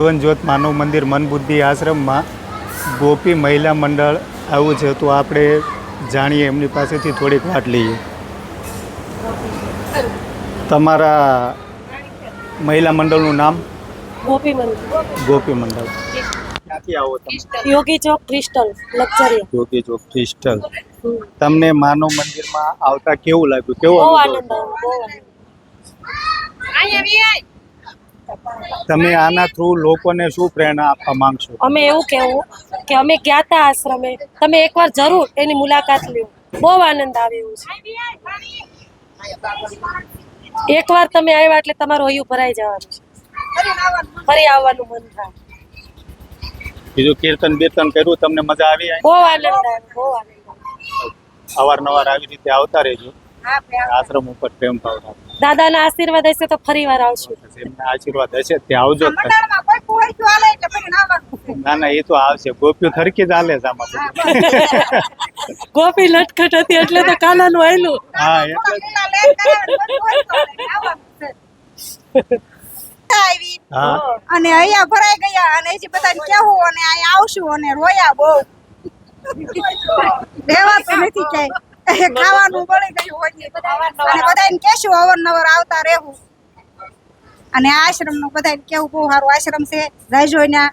જીવન જ્યોત માનવ મંદિર મનબુદ્ધિ આશ્રમમાં ગોપી મહિલા મંડળ આવું છે. તો આપણે જાણીએ એમની પાસેથી થોડીક વાત લઈએ. તમારા મહિલા મંડળનું નામ? ગોપી મંડળ. ગોપી મંડળ. ક્યાંથી આવો તમે? Yogi Chowk crystal luxury. Yogi Chowk crystal. તમને માનવ મંદિરમાં આવતા કેવું લાગ્યું? કેવો આનંદ આવ્યો. તમે આના થ્રુ લોકોને શું પ્રેરણા આપવા માંગશો? અમે એવું કહેવું કે અમે ગયા હતા આશ્રમે. તમે એકવાર જરૂર એની મુલાકાત લ્યો. બહુ આનંદ આવે એવું છે. એકવાર તમે આવ્યા એટલે તમારું હૈયું ભરાઈ જવાનું છે. ફરી આવવાનું મન થાય. બીજું કીર્તન બીર્તન કર્યું તમને મજા આવી બહુ આનંદ આવે બહુ આનંદ અવારનવાર આવી રીતે આવતા રહેજો. આશ્રમ ઉપર પ્રેમ ભાવ રાખો દાદાના આશીર્વાદ હશે તો ફરી વાર આવશું એમના આશીર્વાદ હશે ત્યાં આવજો. ના ના એ તો આવશે. ગોપીઓ થરકી જ હાલે છે આમાં ગોપી લટખટ હતી એટલે તો કાનાનું આયલું હા એટલે અને અહીંયા ભરાઈ ગયા અને હજી બધાને કેવું અને અહીંયા આવશું અને રોયા બહુ. રહેવાતું નથી ક્યાંય. ખાવાનું બળી ગયું હોય અને બધાને કેશું અવારનવાર આવતા રહેવું. અને આશ્રમનું બધાને કેવું બહુ સારું આશ્રમ છે. રાયજોઈના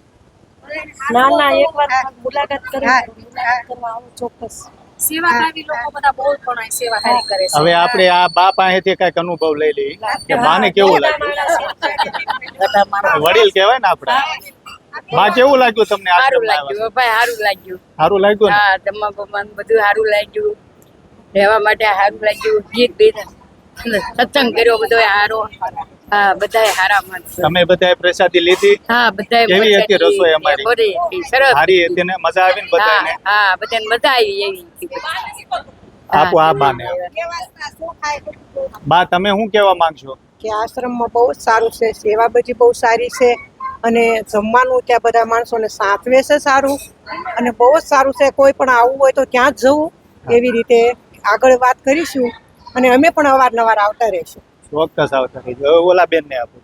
ના ના એકવાર મુલાકાત કરી હા. મુલાકાત કરવા ચોક્કસ. સેવાભાવી લોકો બધા બહુ પણ અહીં સેવા હારી કરે છે. હવે આપણે આ બા પાસેથી કંઈક અનુભવ લઈ લઈએ. કે બાને કેવું લાગ્યું? વડીલ કેવાય ને આપણે. માં કેવું લાગ્યું તમને સારું લાગ્યું ભાઈ સારું લાગ્યું. સારું લાગ્યું હા જમવા બમવાનું બધું સારું લાગ્યું. રહેવા માટે સારું લાગ્યું ગીત બીત સત્સંગ કર્યો બધો હારો. હા બધાય હારા માણસો. તમે બધાએ પ્રસાદી લીધી? હા બધાય કેવી હતી રસોઈ અમારી? બધી સરસ સારી હતી. ને? મજા આવી ને હા બધાને? હા બધાને મજા આવી એવી આપો આ બાને. બા તમે શું કહેવા માંગશો? કે આશ્રમમાં બહુ જ સારું છે સેવા બધી બહુ સારી છે અને જમવાનું ત્યાં બધા માણસોને સાચવે છે સારું અને બહુ જ સારું છે કોઈ પણ આવવું હોય તો ત્યાં જ જવું એવી રીતે આગળ વાત કરીશું અને અમે પણ અવારનવાર આવતા રહીશું. ચોક્કસ આવતા રહીશું. હવે ઓલા બેન ને આપો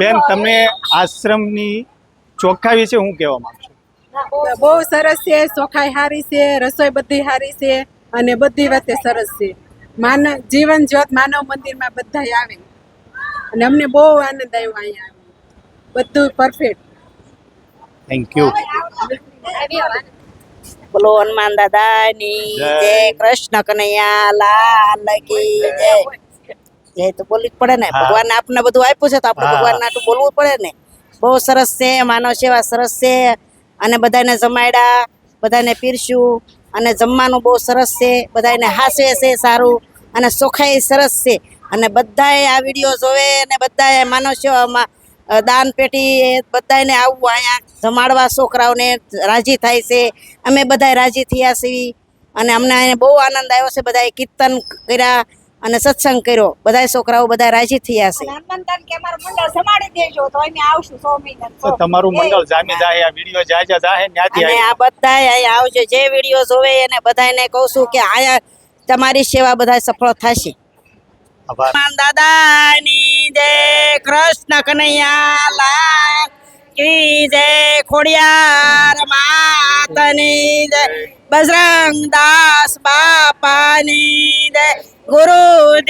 બેન તમે આશ્રમની ચોખ્ખા વિશે શું કહેવા છું બહુ સરસ છે ચોખાઈ સારી છે રસોઈ બધી સારી છે અને બધી વાતે સરસ છે. માનવ જીવન જ્યોત માનવ મંદિરમાં બધા આવે. અને અમને બહુ આનંદ આવ્યો અહીંયા. બધું પરફેક્ટ થેન્ક યુ બોલો હનુમાન દાદાની જય. કૃષ્ણ કનૈયા લાલ કી જય. જય તો બોલવી જ પડે ને. ભગવાન આપને બધું આપ્યું છે તો આપણે ભગવાન આટલું બોલવું પડે ને. બહુ સરસ છે માનવ સેવા સરસ છે. અને બધાને જમાડ્યા બધાને પીરસ્યું. અને જમવાનું બહુ સરસ છે બધાને હાસે છે સારું. અને ચોખાઈ સરસ છે. અને બધાએ આ વીડિયો જોવે અને બધાએ માનવ સેવામાં દાન પેટી બધાને આવવું અહીંયા જમાડવા છોકરાઓને રાજી થાય છે. અમે બધાય રાજી થયા છીએ અને અમને અહીંયા બહુ આનંદ આવ્યો છે. બધાએ કીર્તન કર્યા અને સત્સંગ કર્યો. બધા છોકરાઓ બધા રાજી થયા છે. હનુમાનદાન કે અમારું મંડળ સંભાળી દેજો તો અમે આવશું સો મહિના તો તમારું મંડળ જામી જાય આ વીડિયો જાય જાય જાહે ન્યાથી અને આ બધા અહીંયા આવજો. જે વીડિયો જોવે એને બધાને કહું છું કે આયા તમારી સેવા બધા સફળ થશે. આભાર. હનુમાન દાદાની જય કૃષ્ણ કનૈયા લાલ કી જય ખોડિયાર માતની જય. બજરંગ દાસ બાપાની જય. ગુરુદેવની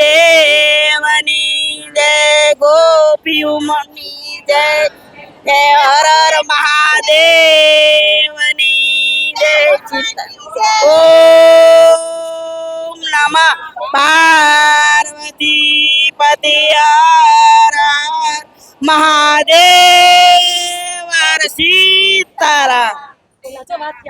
જય. ગોપીઓની જય. જય હર હર મહાદેવની પાર્વતી પતિ હર હર મહાદેવ વાત